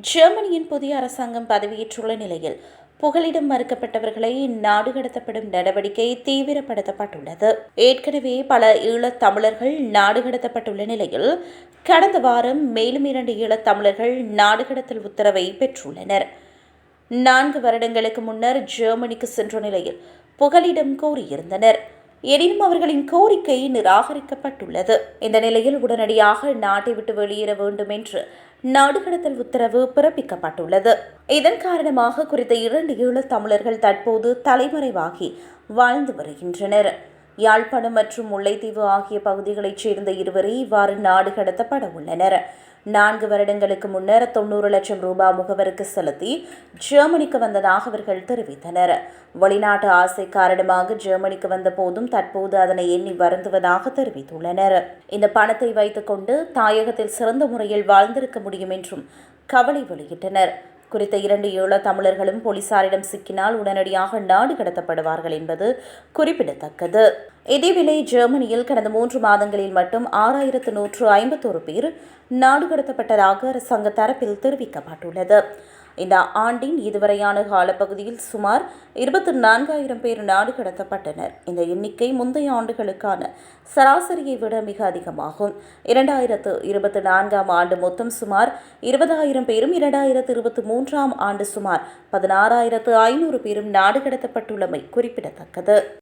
ஜெர்மனியின் புதிய அரசாங்கம் பதவியேற்றுள்ள நிலையில் புகலிடம் மறுக்கப்பட்டவர்களை நாடு கடத்தப்படும் நடவடிக்கை தீவிரப்படுத்தப்பட்டுள்ளது. ஏற்கனவே பல ஈழத் தமிழர்கள் நாடு கடத்தப்பட்டுள்ள நிலையில் கடந்த வாரம் மேலும் இரண்டு ஈழத் தமிழர்கள் நாடு கடத்தல் உத்தரவை பெற்றுள்ளனர். நான்கு வருடங்களுக்கு முன்னர் ஜெர்மனிக்கு சென்ற நிலையில் புகலிடம் கோரியிருந்தனர். எனினும் அவர்களின் கோரிக்கை நிராகரிக்கப்பட்டுள்ளது. இந்த நிலையில் உடனடியாக நாட்டை விட்டு வெளியேற வேண்டும் என்று நாடு கடத்தல் உத்தரவு பிறப்பிக்கப்பட்டுள்ளது. இதன் காரணமாக குறித்த இரண்டு ஈழத் தமிழர்கள் தற்போது தலைமறைவாகி வாழ்ந்து வருகின்றனர். யாழ்ப்பாணம் மற்றும் முல்லைத்தீவு ஆகிய பகுதிகளைச் சேர்ந்த இருவரே இவ்வாறு நாடு கடத்தப்பட உள்ளனர். நான்கு வருடங்களுக்கு முன்னர் தொண்ணூறு லட்சம் ரூபாய் முகவருக்கு செலுத்தி ஜெர்மனிக்கு வந்ததாக அவர்கள் தெரிவித்தனர். வெளிநாட்டு ஆசை காரணமாக ஜெர்மனிக்கு வந்த போதும் தற்போது அதனை எண்ணி வருந்துவதாக தெரிவித்துள்ளனர். இந்த பணத்தை வைத்துக்கொண்டு தாயகத்தில் சிறந்த முறையில் வாழ்ந்திருக்க முடியும் என்றும் கவலை வெளியிட்டனர். குறித்த இரண்டு ஈழத் தமிழர்களும் போலீசாரிடம் சிக்கினால் உடனடியாக நாடு கடத்தப்படுவார்கள் என்பது குறிப்பிடத்தக்கது. இதேவேளை ஜெர்மனியில் கடந்த மூன்று மாதங்களில் மட்டும் ஆறாயிரத்து நூற்று ஐம்பத்தோரு பேர் நாடு கடத்தப்பட்டதாக அரசாங்க தரப்பில் தெரிவிக்கப்பட்டுள்ளது. இந்த ஆண்டின் இதுவரையான காலப்பகுதியில் சுமார் இருபத்தி நான்காயிரம் பேர் நாடு கடத்தப்பட்டனர். இந்த எண்ணிக்கை முந்தைய ஆண்டுகளுக்கான சராசரியை விட மிக அதிகமாகும். இரண்டாயிரத்து இருபத்தி நான்காம் ஆண்டு மொத்தம் சுமார் இருபதாயிரம் பேரும் இரண்டாயிரத்து இருபத்தி மூன்றாம் ஆண்டு சுமார் பதினாறாயிரத்து ஐநூறு பேரும் நாடு கடத்தப்பட்டுள்ளமை குறிப்பிடத்தக்கது.